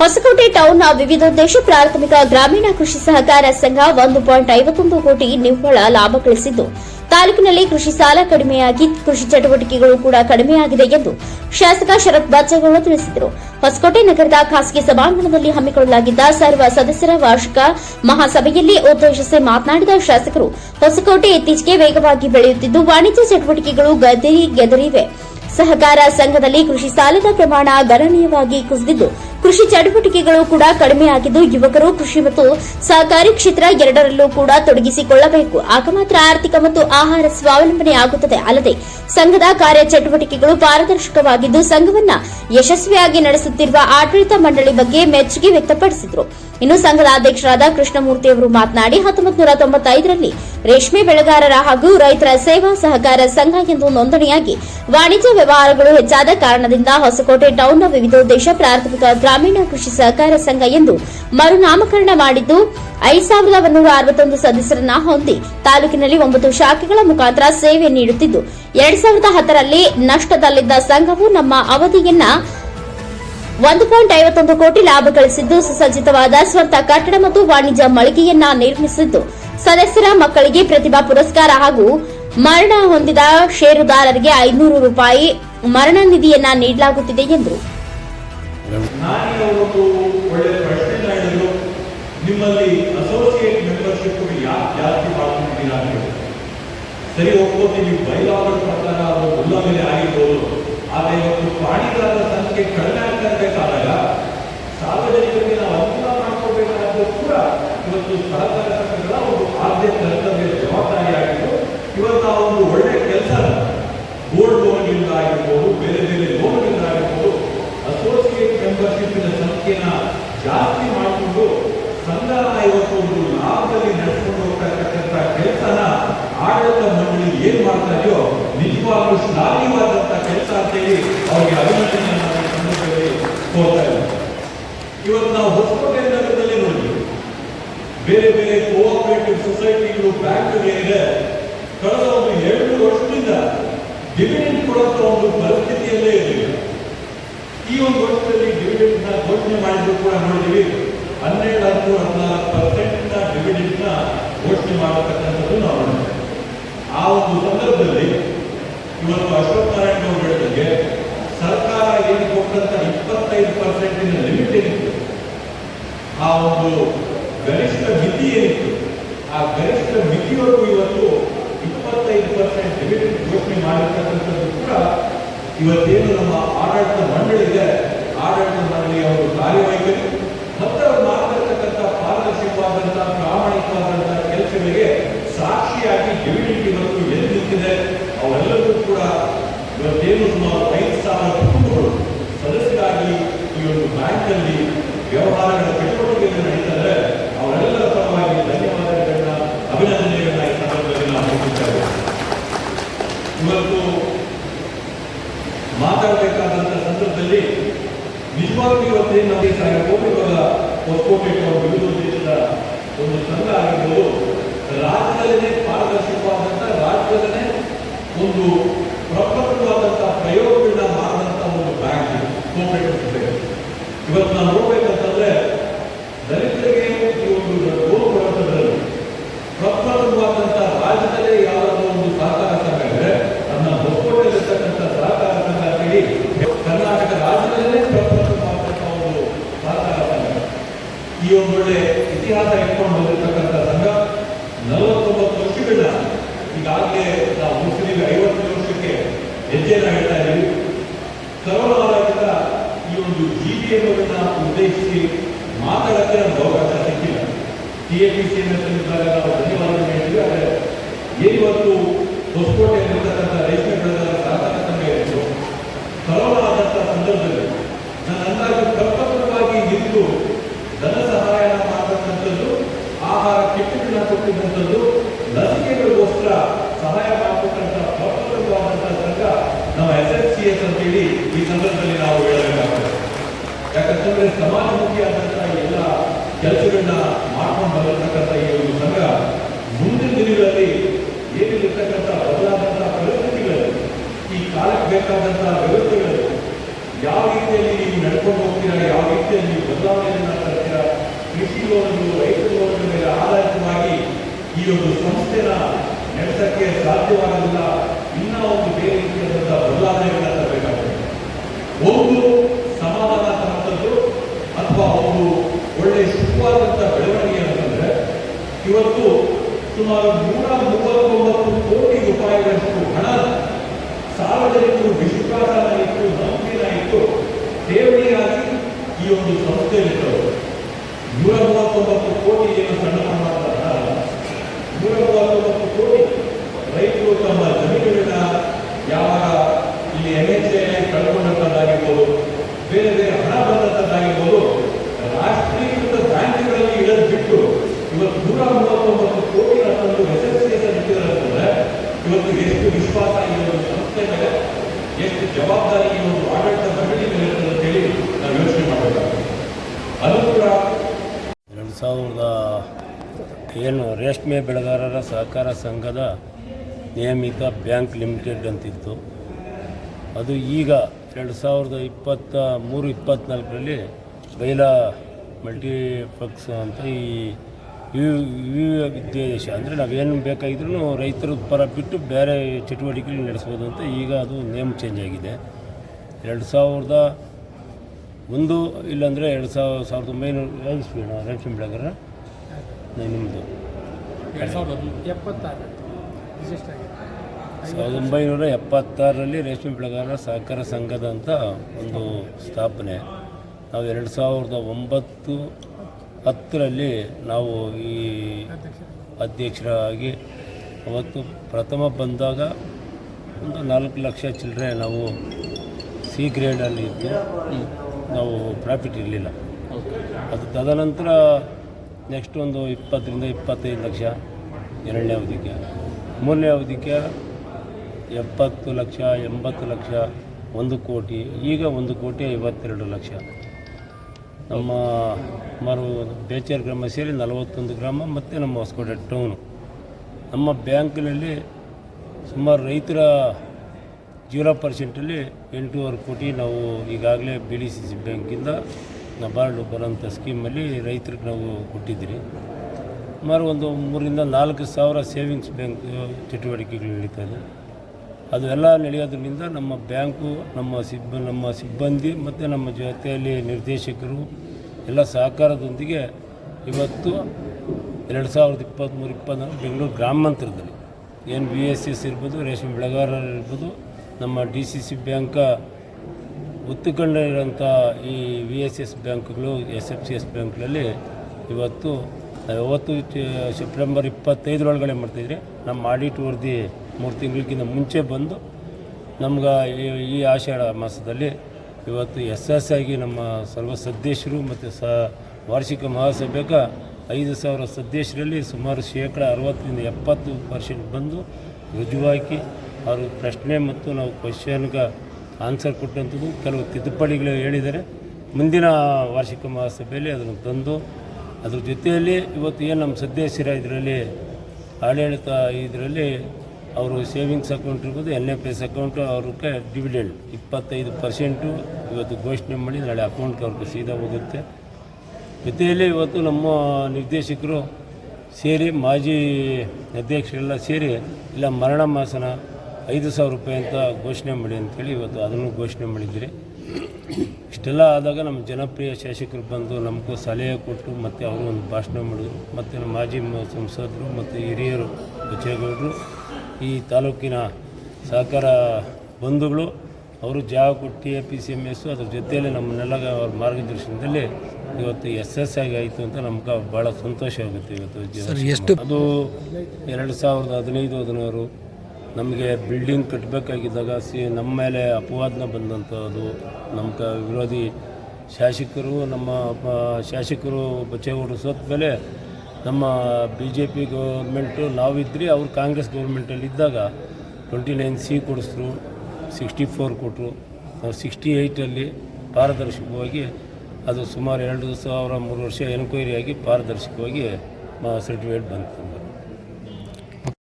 ಹೊಸಕೋಟೆ ಟೌನ್ನ ವಿವಿಧೋದ್ದೇಶ ಪ್ರಾಥಮಿಕ ಗ್ರಾಮೀಣ ಕೃಷಿ ಸಹಕಾರ ಸಂಘ ಒಂದು ಪಾಯಿಂಟ್ ಐವತ್ತೊಂದು ಕೋಟಿ ನಿವ್ವಳ ಲಾಭ ಗಳಿಸಿದ್ದು. ತಾಲೂಕಿನಲ್ಲಿ ಕೃಷಿ ಸಾಲ ಕಡಿಮೆಯಾಗಿ ಕೃಷಿ ಚಟುವಟಿಕೆಗಳು ಕೂಡ ಕಡಿಮೆಯಾಗಿದೆ ಎಂದು ಶಾಸಕ ಶರತ್ ಬಚ್ಚೇಗೌಡ ತಿಳಿಸಿದರು. ಹೊಸಕೋಟೆ ನಗರದ ಖಾಸಗಿ ಸಭಾಂಗಣದಲ್ಲಿ ಹಮ್ಮಿಕೊಳ್ಳಲಾಗಿದ್ದ ಸರ್ವ ಸದಸ್ಯರ ವಾರ್ಷಿಕ ಮಹಾಸಭೆಯಲ್ಲಿ ಉದ್ದೇಶಿಸಿ ಮಾತನಾಡಿದ ಶಾಸಕರು, ಹೊಸಕೋಟೆ ಇತ್ತೀಚೆಗೆ ವೇಗವಾಗಿ ಬೆಳೆಯುತ್ತಿದ್ದು ವಾಣಿಜ್ಯ ಚಟುವಟಿಕೆಗಳು ಗದರಿ ಗೆದರಿವೆ. ಸಹಕಾರ ಸಂಘದಲ್ಲಿ ಕೃಷಿ ಸಾಲದ ಪ್ರಮಾಣ ಗಣನೀಯವಾಗಿ ಕುಸಿದಿದ್ದು ಕೃಷಿ ಚಟುವಟಿಕೆಗಳು ಕೂಡ ಕಡಿಮೆಯಾಗಿದ್ದು ಯುವಕರು ಕೃಷಿ ಮತ್ತು ಸಹಕಾರಿ ಕ್ಷೇತ್ರ ಎರಡರಲ್ಲೂ ಕೂಡ ತೊಡಗಿಸಿಕೊಳ್ಳಬೇಕು. ಆಗ ಮಾತ್ರ ಆರ್ಥಿಕ ಮತ್ತು ಆಹಾರ ಸ್ವಾವಲಂಬನೆ ಆಗುತ್ತದೆ. ಅಲ್ಲದೆ ಸಂಘದ ಕಾರ್ಯ ಚಟುವಟಿಕೆಗಳು ಪಾರದರ್ಶಕವಾಗಿದ್ದು ಸಂಘವನ್ನ ಯಶಸ್ವಿಯಾಗಿ ನಡೆಸುತ್ತಿರುವ ಆಡಳಿತ ಮಂಡಳಿ ಬಗ್ಗೆ ಮೆಚ್ಚುಗೆ ವ್ಯಕ್ತಪಡಿಸಿದರು. ಇನ್ನು ಸಂಘದ ಅಧ್ಯಕ್ಷರಾದ ಕೃಷ್ಣಮೂರ್ತಿ ಅವರು ಮಾತನಾಡಿ ಹತ್ತೊಂಬತ್ತು ನೂರ ತೊಂಬತ್ತೈದರಲ್ಲಿ ರೇಷ್ಮೆ ಬೆಳೆಗಾರರ ಹಾಗೂ ರೈತರ ಸೇವಾ ಸಹಕಾರ ಸಂಘ ಎಂದು ನೋಂದಣಿಯಾಗಿ ವಾಣಿಜ್ಯ ವ್ಯವಹಾರಗಳು ಹೆಚ್ಚಾದ ಕಾರಣದಿಂದ ಹೊಸಕೋಟೆ ಟೌನ್ನ ವಿವಿಧೋದ್ದೇಶ ಪ್ರಾಥಮಿಕ ಗ್ರಾಮೀಣ ಕೃಷಿ ಸಹಕಾರ ಸಂಘ ಎಂದು ಮರುನಾಮಕರಣ ಮಾಡಿದ್ದು, ಐದು ಸಾವಿರದ ಒಂದೂರ ಅರವತ್ತೊಂದು ಸದಸ್ಯರನ್ನ ಹೊಂದಿ ತಾಲೂಕಿನಲ್ಲಿ ಒಂಬತ್ತು ಶಾಖೆಗಳ ಮುಖಾಂತರ ಸೇವೆ ನೀಡುತ್ತಿದ್ದು, ಎರಡ್ ಸಾವಿರದ ಹತ್ತರಲ್ಲಿ ನಷ್ಟದಲ್ಲಿದ್ದ ಸಂಘವು ನಮ್ಮ ಅವಧಿಯನ್ನ ಒಂದು ಪಾಯಿಂಟ್ ಐವತ್ತೊಂದು ಕೋಟಿ ಲಾಭ ಗಳಿಸಿದ್ದು, ಸುಸಜ್ಜಿತವಾದ ಸ್ವಂತ ಕಟ್ಟಡ ಮತ್ತು ವಾಣಿಜ್ಯ ಮಳಿಗೆಯನ್ನ ನಿರ್ಮಿಸಿದ್ದು. ಸದಸ್ಯರ ಮಕ್ಕಳಿಗೆ ಪ್ರತಿಭಾ ಪುರಸ್ಕಾರ ಹಾಗೂ ಮರಣ ಹೊಂದಿದ ಷೇರುದಾರರಿಗೆ ಐನೂರು ರೂಪಾಯಿ ಮರಣ ನಿಧಿಯನ್ನ ನೀಡಲಾಗುತ್ತಿದೆ ಎಂದರು ಸರಿ ಪ್ರಕಾರ ಆದರೆ ಇವತ್ತು ಪ್ರಾಣಿಗಾರರ ಸಂಖ್ಯೆ ಕಡಿಮೆ ಆಗ್ತಾ ಇರಬೇಕಾದಾಗ ಸಾರ್ವಜನಿಕರಿಗೆ ನಾವು ಅನುಕೂಲ ಮಾಡ್ಕೊಳ್ಬೇಕಾದ್ದು ಕೂಡ ಇವತ್ತು ಸಹಕಾರ ಸಂಘಗಳ ಒಂದು ಆದ್ಯ ಕರ್ತವ್ಯ ಜವಾಬ್ದಾರಿಯಾಗಿದ್ದು ಇವತ್ತು ಆ ಒಂದು ಒಳ್ಳೆ ಕೆಲಸ ಗೋಲ್ಡ್ ಲೋನ್ಗಳಿಂದ ಆಗಿರ್ಬೋದು ಬೇರೆ ಬೇರೆ ಲೋನ್ಗಳಿಂದ ಆಗಿರ್ಬೋದು ಅಸೋಸಿಯೇಟ್ ಮೆಂಬರ್ಶಿಪ್ನ ಸಂಖ್ಯೆನ ಜಾಸ್ತಿ ಮಾಡಿಕೊಂಡು ಸಂಘನ ಇವತ್ತು ಒಂದು ಲಾಭದಲ್ಲಿ ನಡೆಸ್ಕೊಂಡು ಹೋಗ್ತಕ್ಕಂಥ ಕೆಲಸನ ಆಡಳಿತ ಮಂಡಳಿ ಇದೆಯೋ ನಿಜವಾಗ್ಲೂ ಶ್ಲಾಘನೀಯವಾದಂಥ ಕೆಲಸ ಅಂತೇಳಿ ಅವರಿಗೆ ಅಭಿನಂದನೆಯನ್ನು ಸಂದರ್ಭದಲ್ಲಿ ಕೋರ್ತಾ ಇವತ್ತು ನಾವು ಹೊಸಕೋಟೆ ನಗರದಲ್ಲಿ ನೋಡಿದ್ವಿ. ಬೇರೆ ಬೇರೆ ಕೋಆಪರೇಟಿವ್ ಸೊಸೈಟಿಗಳು ಬ್ಯಾಂಕ್ಗಳಿದೆ ಕಳೆದ ಒಂದು ಎರಡು ವರ್ಷದಿಂದ ಡಿವಿಡೆಂಡ್ ಕೊಡುವಂತ ಒಂದು ಪರಿಸ್ಥಿತಿಯಲ್ಲೇ ಇರಲಿಲ್ಲ ಈ ಒಂದು ವರ್ಷದಲ್ಲಿ ಡಿವಿಡೆಂಡ್ನ ಘೋಷಣೆ ಮಾಡಿದ್ರು ಕೂಡ ನೋಡಿದ್ವಿ ಹನ್ನೆರಡು ಹತ್ತು ಹದಿನಾಲ್ಕು ಪರ್ಸೆಂಟ್ನ ಘೋಷಣೆ ಮಾಡತಕ್ಕಂಥದ್ದು ನಾವು ಒಂದು ಸಂದರ್ಭದಲ್ಲಿ ಇವತ್ತು ಅಶೋಕ್ ನಾರಾಯಣ ಹೇಳಿದಂಗೆ ಸರ್ಕಾರ ಏನು ಕೊಟ್ಟಂತ ಇಪ್ಪತ್ತೈದು ಪರ್ಸೆಂಟಿನ ಲಿಮಿಟ್ ಏನಿತ್ತು? ಆ ಒಂದು ಗರಿಷ್ಠ ಮಿತಿ ಏನಿತ್ತು? ಆ ಗರಿಷ್ಠ ಮಿತಿವರೆಗೂ ಇವತ್ತು ಇಪ್ಪತ್ತೈದು ಪರ್ಸೆಂಟ್ ಲಿಮಿಟ್ ಘೋಷಣೆ ಮಾಡಿರ್ತಕ್ಕಂಥದ್ದು ಕೂಡ ಇವತ್ತೇನು ನಮ್ಮ ಆಡಳಿತ ಮಂಡಳಿಗೆ, ಆಡಳಿತ ಮಂಡಳಿಯ ಒಂದು ಕಾರ್ಯವೈಖರಿ ಮತ್ತು ಅವರು ಮಾಡ್ತಿರ್ತಕ್ಕಂಥ ಪಾರದರ್ಶಕವಾದಂತಹ, ಪ್ರಾಮಾಣಿಕವಾದಂತಹ ಕೆಲಸಗಳಿಗೆ ಸಾಕ್ಷಿಯಾಗಿ ಡಿವಿಡೆಂಟ್ ಇವತ್ತು ಎಲ್ಲಿ ನಿಂತಿದೆ ಅವೆಲ್ಲವೂ ಕೂಡ ಇವತ್ತೇನು ಸುಮಾರು ಐದು ಸಾವಿರ ಕುಟುಂಬಗಳು ಸದಸ್ಯರಾಗಿ ಈ ಒಂದು ಬ್ಯಾಂಕಲ್ಲಿ ವ್ಯವಹಾರಗಳ ಚಟುವಟಿಕೆಯನ್ನು ನಡೀತಾರೆ ಅವರೆಲ್ಲರ ಪರವಾಗಿ ಧನ್ಯವಾದಗಳನ್ನ ಅಭಿನಂದನೆಗಳನ್ನ ಈ ಸಂದರ್ಭದಲ್ಲಿ ನಾವು ಇವತ್ತು ಮಾತಾಡಬೇಕಾದಂತಹ ಸಂದರ್ಭದಲ್ಲಿ ನಿಜವಾಗಿಯೂ ಇವತ್ತೇನು ನಮಗೆ ಸಾವಿರ ಕೋಟಿ ಹೊಸಕೋಟೆ ವಿವಿಧ ಒಂದು ಸಂಘ ಆಗಿರ್ಬೋದು ರಾಜ್ಯದಲ್ಲೇ ಪಾರದರ್ಶಕವಾದಂತಹ ರಾಜ್ಯದಲ್ಲೇ ಒಂದು ಪ್ರಪ್ರಥಮವಾದಂತ ಪ್ರಯೋಗಗಳನ್ನ ಮಾಡಿದಂಥ ಒಂದು ಬ್ಯಾಂಕ್ ಕೋಪರೇಟಿವ್ ಸೊಸೈಟಿ ಇವತ್ತು ನಾವು ನೋಡ್ಬೇಕಂತಂದ್ರೆ ದಲಿತರಿಗೆ ಈ ಒಂದು ಲೋನ್ ಕೊಡುವಂಥದ್ರಲ್ಲಿ ಪ್ರಪ್ರಥಮವಾದಂತ ರಾಜ್ಯದಲ್ಲೇ ಯಾವ್ದಾದ್ರು ಒಂದು ಸಹಕಾರ ಸಂಘ ಇದ್ರೆ ಅದನ್ನ ಹೊಸಕೋಟೆಯಲ್ಲಿರ್ತಕ್ಕಂಥ ಸಹಕಾರ ಸಂಘ ಅಂತೇಳಿ ಕರ್ನಾಟಕ ರಾಜ್ಯದಲ್ಲೇ ಪ್ರಪ್ರಥಮವಾದಂತ ಒಂದು ಸಹಕಾರ ಸಂಘ. ಈ ಒಂದು ಒಳ್ಳೆ ಇತಿಹಾಸ ಇಟ್ಕೊಂಡು ಹೋಗಿರ್ತಕ್ಕಂಥ ಸಂಘ ನಲವತ್ತೊಂಬತ್ತು ವರ್ಷಗಳನ್ನ ಈಗಾಗಲೇ ನಾವು ಮುಸ್ಲಿಂ ಐವತ್ತು ಹೆಜ್ಜೆನ ಹೇಳ್ತಾ ಇದ್ದೀವಿ ಸರಳವಾದ ಈ ಒಂದು ಜಿ ಬಿ ಉದ್ದೇಶಿಸಿ ಮಾತಾಡಕ್ಕೆ ನಮ್ಗೆ ಅವಕಾಶ ಸಿಕ್ಕಿಲ್ಲ. ಟಿ ಎ ಪಿ ಸಿ ಇದ್ದಾಗ ನಾವು ಹೇಳಿದ್ವಿ ಆದರೆ ಏನಿವತ್ತು ಹೊಸಕೋಟೆಯಲ್ಲಿರ್ತಕ್ಕಂಥ ರೈತ ಬೆಳೆದ ಸಹಕಾರ ಸಂಘ ಇತ್ತು. ಕರೋನಾ ಆದಂಥ ಸಂದರ್ಭದಲ್ಲಿ ನನ್ನ ಅಂದಾಜು ಪ್ರಪ್ರಥಮವಾಗಿ ನಿಂತು ಧನ ಸಹಾಯ ಮಾಡತಕ್ಕಂಥದ್ದು, ಆಹಾರ ಕಿಟ್ಗಳನ್ನ ಕೊಟ್ಟಿದ್ದಂಥದ್ದು ಲಸಿಕೆಗಳಿಗೋಸ್ಕರ ಸಹಾಯ ಮಾಡತಕ್ಕಂಥ ಪ್ರಪ್ರಥಮವಾದಂಥ ಸಂಘ ನಮ್ಮ ಎಸ್ ಎಸ್ ಸಿ ಎಸ್ ಅಂತೇಳಿ ಈ ಸಂದರ್ಭದಲ್ಲಿ ನಾವು ಹೇಳಬೇಕಾಗ್ತದೆ ಯಾಕಂತಂದ್ರೆ ಸಮಾಜಮುಖಿಯಾದಂತಹ ಎಲ್ಲ ಕೆಲಸಗಳನ್ನ ಮಾಡ್ಕೊಂಡು ಬರತಕ್ಕಂಥ ಈ ಒಂದು ಸಂಘ ಮುಂದಿನ ದಿನಗಳಲ್ಲಿ ಏನಿರತಕ್ಕಂಥ ಬದಲಾದಂತಹ ಪರಿಸ್ಥಿತಿಗಳು ಈ ಕಾಲಕ್ಕೆ ಬೇಕಾದಂತಹ ವ್ಯವಸ್ಥೆಗಳು ಯಾವ ರೀತಿಯಲ್ಲಿ ನೀವು ನಡ್ಕೊಂಡು ಹೋಗ್ತೀರಾ, ಯಾವ ರೀತಿಯಲ್ಲಿ ನೀವು ಬದಲಾವಣೆಯನ್ನು ತರ್ತೀರಾ, ಕೃಷಿ ಲೋನ್ಗಳು ರೈತ ಲೋನ್ಗಳ ಮೇಲೆ ಆಧಾರಿತವಾಗಿ ಈ ಒಂದು ಸಂಸ್ಥೆನ ನಡೆಸಕ್ಕೆ ಸಾಧ್ಯವಾಗಲಿಲ್ಲ ಇನ್ನ ಒಂದು ಬೇರೆ ರೀತಿಯಾದಂತಹ ಬದಲಾವಣೆಗಳನ್ನ ತರಬೇಕಾಗುತ್ತೆ. ಒಂದು ಸುಮಾರು ನೂರ ಮೂವತ್ತೊಂಬತ್ತು ಕೋಟಿ ರೂಪಾಯಿಗಳಷ್ಟು ಹಣ ಸಾರ್ವಜನಿಕರು ವಿಶ್ವಾಸ ಇಟ್ಟು ನಂಬಿಕೆನ ಇಟ್ಟು ಠೇವಣಿಯಾಗಿ ಈ ಒಂದು ಸಂಸ್ಥೆಯಲ್ಲಿದ್ದವರು ನೂರ ಮೂವತ್ತೊಂಬತ್ತು ಕೋಟಿ ಏನು ಸಣ್ಣ ಪ್ರಮಾಣದ ಹಣ ಅಲ್ಲ. ನೂರ ಮೂವತ್ತೊಂಬತ್ತು ಕೋಟಿ ರೈತರು ತಮ್ಮ ಜಮೀನುಗಳನ್ನ ಯಾವಾಗ ಇಲ್ಲಿ ಎನ್ ಎಚ್ ಎ ಕಳ್ಕೊಂಡಂಥದ್ದಾಗಿರ್ಬೋದು ಬೇರೆ ಬೇರೆ ಹಣ ಬಂದಂಥದ್ದಾಗಿರ್ಬೋದು ರಾಷ್ಟ್ರೀಕೃತ ಬ್ಯಾಂಕ್ಗಳಲ್ಲಿ ಇಡೋದು ಬಿಟ್ಟು ಇವತ್ತು ನೂರ ಮೂವತ್ತೊಂಬತ್ತು ಕೋಟಿ ತಂದು ಎಸ್ ಎಸ್ ಸಿ ಇಟ್ಟಿದ್ದಾರೆ ಇವತ್ತು ಎಷ್ಟು ವಿಶ್ವಾಸ ಈ ಒಂದು ಸಂಸ್ಥೆ ಮೇಲೆ ಎಷ್ಟು ಜವಾಬ್ದಾರಿ ಈ ಒಂದು ಆಡಳಿತ ಮಂಡಳಿ ಮೇಲೆ ಇರ್ತದೆ ಅಂತೇಳಿ ನಾವು ಯೋಚನೆ ಮಾಡಬೇಕಾಗ್ತದೆ ಅದು ಕೂಡ ಎರಡು ಸಾವಿರದ ಏನು ರೇಷ್ಮೆ ಬೆಳೆಗಾರರ ಸಹಕಾರ ಸಂಘದ ನಿಯಮಿತ ಬ್ಯಾಂಕ್ ಲಿಮಿಟೆಡ್ ಅಂತಿತ್ತು. ಅದು ಈಗ ಎರಡು ಸಾವಿರದ ಇಪ್ಪತ್ತ ಮೂರು ಇಪ್ಪತ್ತ್ನಾಲ್ಕರಲ್ಲಿ ಬೈಲಾ ಮಲ್ಟಿಪ್ಲೆಕ್ಸ್ ಅಂತ ಈ ವಿವಿಧ ವಿದ್ಯಾದೇಶ ಅಂದರೆ ನಾವೇನು ಬೇಕಾಗಿದ್ರೂ ರೈತರ ಪರ ಬಿಟ್ಟು ಬೇರೆ ಚಟುವಟಿಕೆಗಳು ನಡೆಸ್ಬೋದು ಅಂತ ಈಗ ಅದು ನೇಮ್ ಚೇಂಜ್ ಆಗಿದೆ. ಎರಡು ಸಾವಿರದ ಒಂದು ಇಲ್ಲಾಂದರೆ ಎರಡು ಸಾವಿರ, ಸಾವಿರದ ಒಂಬೈನೂರು ಇಸ್ವಿನ ರೇಷ್ಮೆ ಬೆಳೆಗಾರ ನಿಮ್ಮದು ಎಪ್ಪತ್ತಾರು ರಿಜಿಸ್ಟರ್ ಆಗಿದೆ ಸಾವಿರದ ಒಂಬೈನೂರ ಎಪ್ಪತ್ತಾರರಲ್ಲಿ ರೇಷ್ಮೆ ಬೆಳೆಗಾರರ ಸಹಕಾರ ಸಂಘದ ಅಂತ ಒಂದು ಸ್ಥಾಪನೆ. ನಾವು ಎರಡು ಸಾವಿರದ ಒಂಬತ್ತು ಹತ್ತರಲ್ಲಿ ನಾವು ಈ ಅಧ್ಯಕ್ಷರಾಗಿ ಅವತ್ತು ಪ್ರಥಮ ಬಂದಾಗ ಒಂದು ನಾಲ್ಕು ಲಕ್ಷ ಚಿಲ್ಲರೆ ನಾವು ಸಿ ಗ್ರೇಡಲ್ಲಿ ಇದ್ದು ನಾವು ಪ್ರಾಫಿಟ್ ಇರಲಿಲ್ಲ. ಅದು ತದನಂತರ ನೆಕ್ಸ್ಟ್ ಒಂದು ಇಪ್ಪತ್ತರಿಂದ ಇಪ್ಪತ್ತೈದು ಲಕ್ಷ ಎರಡನೇ ಅವಧಿಗೆ. ಮೂರನೇ ಅವಧಿಗೆ ಎಪ್ಪತ್ತು ಲಕ್ಷ, ಎಂಬತ್ತು ಲಕ್ಷ, ಒಂದು ಕೋಟಿ, ಈಗ ಒಂದು ಕೋಟಿ ಐವತ್ತೆರಡು ಲಕ್ಷ. ನಮ್ಮ ಸುಮಾರು ಬೇಚೇರ್ ಗ್ರಾಮ ಸೇರಿ ನಲವತ್ತೊಂದು ಗ್ರಾಮ ಮತ್ತು ನಮ್ಮ ಹೊಸಕೋಟೆ ಟೌನು. ನಮ್ಮ ಬ್ಯಾಂಕಿನಲ್ಲಿ ಸುಮಾರು ರೈತರ ಜೀರೋ ಪರ್ಸೆಂಟಲ್ಲಿ ಎಂಟೂವರೆ ಕೋಟಿ ನಾವು ಈಗಾಗಲೇ ಬಿ ಡಿ ಸಿ ಸಿ ಬ್ಯಾಂಕಿಂದ ನಬಾರ್ಡು ಬರೋಂಥ ಸ್ಕೀಮಲ್ಲಿ ರೈತರಿಗೆ ನಾವು ಕೊಟ್ಟಿದ್ದೀರಿ. ಸುಮಾರು ಒಂದು ಮೂರಿಂದ ನಾಲ್ಕು ಸಾವಿರ ಸೇವಿಂಗ್ಸ್ ಬ್ಯಾಂಕ್ ಚಟುವಟಿಕೆಗಳು ನಡೀತಾ ಇದೆ. ಅದು ನಡೆಯೋದ್ರಿಂದ ನಮ್ಮ ಬ್ಯಾಂಕು, ನಮ್ಮ ಸಿಬ್ಬ, ನಮ್ಮ ಸಿಬ್ಬಂದಿ ಮತ್ತು ನಮ್ಮ ಜೊತೆಯಲ್ಲಿ ನಿರ್ದೇಶಕರು ಎಲ್ಲ ಸಹಕಾರದೊಂದಿಗೆ ಇವತ್ತು ಎರಡು ಸಾವಿರದ ಇಪ್ಪತ್ತ್ಮೂರು, ಇಪ್ಪತ್ತ್ನಾಲ್ಕು ಬೆಂಗಳೂರು ಗ್ರಾಮಾಂತರದಲ್ಲಿ, ಏನು ಬಿ ಎಸ್ ಎಸ್ ಇರ್ಬೋದು, ರೇಷ್ಮೆ ಬೆಳೆಗಾರರು ಇರ್ಬೋದು ನಮ್ಮ ಡಿ ಸಿ ಸಿ ಬ್ಯಾಂಕ ಒತ್ತುಕೊಂಡಿರೋಂಥ ಈ ವಿ ಎಸ್ ಎಸ್ ಬ್ಯಾಂಕ್ಗಳು ಎಸ್ ಎಫ್ ಸಿ ಎಸ್ ಬ್ಯಾಂಕ್ಗಳಲ್ಲಿ ಇವತ್ತು ಯಾವತ್ತು ಸೆಪ್ಟೆಂಬರ್ ಇಪ್ಪತ್ತೈದರೊಳಗಡೆ ಮಾಡ್ತಿದ್ರಿ. ನಮ್ಮ ಆಡಿಟ್ ವರದಿ ಮೂರು ತಿಂಗಳಿಗಿಂತ ಮುಂಚೆ ಬಂದು ನಮ್ಗೆ ಈ- ಈ ಆಷಾಢ ಮಾಸದಲ್ಲಿ ಇವತ್ತು ಎಸ್ ಎಸ್ ಆಗಿ ನಮ್ಮ ಸರ್ವ ಸದಸ್ಯರು ಮತ್ತು ಸ, ವಾರ್ಷಿಕ ಮಹಾಸಭೆಗ ಐದು ಸಾವಿರ ಸದಸ್ಯರಲ್ಲಿ ಸುಮಾರು ಶೇಕಡ ಅರವತ್ತರಿಂದ ಎಪ್ಪತ್ತು ಪರ್ಸೆಂಟ್ ಬಂದು ರುಜುವಾಕಿ, ಅವರು ಪ್ರಶ್ನೆ ಮತ್ತು ನಾವು ಕ್ವಶನ್ಗೆ ಆನ್ಸರ್ ಕೊಟ್ಟಂಥದ್ದು ಕೆಲವು ತಿದ್ದುಪಡಿಗಳು ಹೇಳಿದ್ದಾರೆ. ಮುಂದಿನ ವಾರ್ಷಿಕ ಮಹಾಸಭೆಯಲ್ಲಿ ಅದನ್ನು ತಂದು, ಅದ್ರ ಜೊತೆಯಲ್ಲಿ ಇವತ್ತು ಏನು ನಮ್ಮ ಸದಸ್ಯರ ಇದರಲ್ಲಿ, ಆಡಳಿತ ಇದರಲ್ಲಿ ಅವರು ಸೇವಿಂಗ್ಸ್ ಅಕೌಂಟ್ ಇರ್ಬೋದು, ಎನ್ ಎಫ್ ಎಸ್ ಅಕೌಂಟು ಅವ್ರಿಗೆ ಡಿವಿಡೆಂಡ್ ಇಪ್ಪತ್ತೈದು ಪರ್ಸೆಂಟು ಇವತ್ತು ಘೋಷಣೆ ಮಾಡಿ, ನಾಳೆ ಅಕೌಂಟ್ಗೆ ಅವ್ರಿಗೆ ಸೀದಾ ಹೋಗುತ್ತೆ. ಜೊತೆಯಲ್ಲಿ ಇವತ್ತು ನಮ್ಮ ನಿರ್ದೇಶಕರು ಸೇರಿ, ಮಾಜಿ ಅಧ್ಯಕ್ಷರೆಲ್ಲ ಸೇರಿ, ಇಲ್ಲ ಮರಣ ಮಾಸನ ಐದು ಸಾವಿರ ರೂಪಾಯಿ ಅಂತ ಘೋಷಣೆ ಮಾಡಿ ಅಂತೇಳಿ ಇವತ್ತು ಅದನ್ನು ಘೋಷಣೆ ಮಾಡಿದ್ದೀರಿ. ಇಷ್ಟೆಲ್ಲ ಆದಾಗ ನಮ್ಮ ಜನಪ್ರಿಯ ಶಾಸಕರು ಬಂದು ನಮಗೂ ಸಲಹೆ ಕೊಟ್ಟು ಮತ್ತು ಅವರು ಒಂದು ಭಾಷಣ ಮಾಡಿದ್ರು. ಮತ್ತು ನಮ್ಮ ಮಾಜಿ ಸಂಸದರು ಮತ್ತು ಹಿರಿಯರು ಬಚ್ಚೇಗೌಡರು ಈ ತಾಲೂಕಿನ ಸಹಕಾರ ಬಂಧುಗಳು ಅವರು ಜಾಗ ಕೊಟ್ಟು A P C M S ಅದ್ರ ಜೊತೆಯಲ್ಲಿ ನಮ್ಮನ್ನೆಲ್ಲ ಅವ್ರ ಮಾರ್ಗದರ್ಶನದಲ್ಲಿ ಇವತ್ತು ಎಸ್ ಎಸ್ ಆಗಿ ಆಯಿತು ಅಂತ ನಮ್ಗೆ ಭಾಳ ಸಂತೋಷ ಆಗುತ್ತೆ ಇವತ್ತು ಎಷ್ಟು ಅದು ಎರಡು ಸಾವಿರದ ಹದಿನೈದು ಹದಿನಾರು ನಮಗೆ ಬಿಲ್ಡಿಂಗ್ ಕಟ್ಟಬೇಕಾಗಿದ್ದಾಗ ಸಿ, ನಮ್ಮ ಮೇಲೆ ಅಪವಾದನ ಬಂದಂಥದ್ದು ನಮ್ಮ ಕ ವಿರೋಧಿ ಶಾಸಕರು, ನಮ್ಮ ಶಾಸಕರು ಬಚ್ಚೇಗೌಡರು ಸೋತ ಮೇಲೆ ನಮ್ಮ ಬಿ ಜೆ ಪಿ ಗೌರ್ಮೆಂಟು ನಾವಿದ್ರಿ, ಅವ್ರು ಕಾಂಗ್ರೆಸ್ ಗೌರ್ಮೆಂಟಲ್ಲಿ ಇದ್ದಾಗ ಟ್ವೆಂಟಿ ನೈನ್ ಸಿ ಕೊಡಿಸ್ರು ಸಿಕ್ಸ್ಟಿ ಫೋರ್ ಕೊಟ್ಟರು ನಾವು ಸಿಕ್ಸ್ಟಿ ಏಯ್ಟಲ್ಲಿ ಪಾರದರ್ಶಕವಾಗಿ, ಅದು ಸುಮಾರು ಎರಡು ಸಾವಿರ ಮೂರು ವರ್ಷ ಎನ್ಕ್ವೈರಿ ಆಗಿ ಪಾರದರ್ಶಕವಾಗಿ ಸರ್ಟಿಫಿಕೇಟ್ ಬಂತು.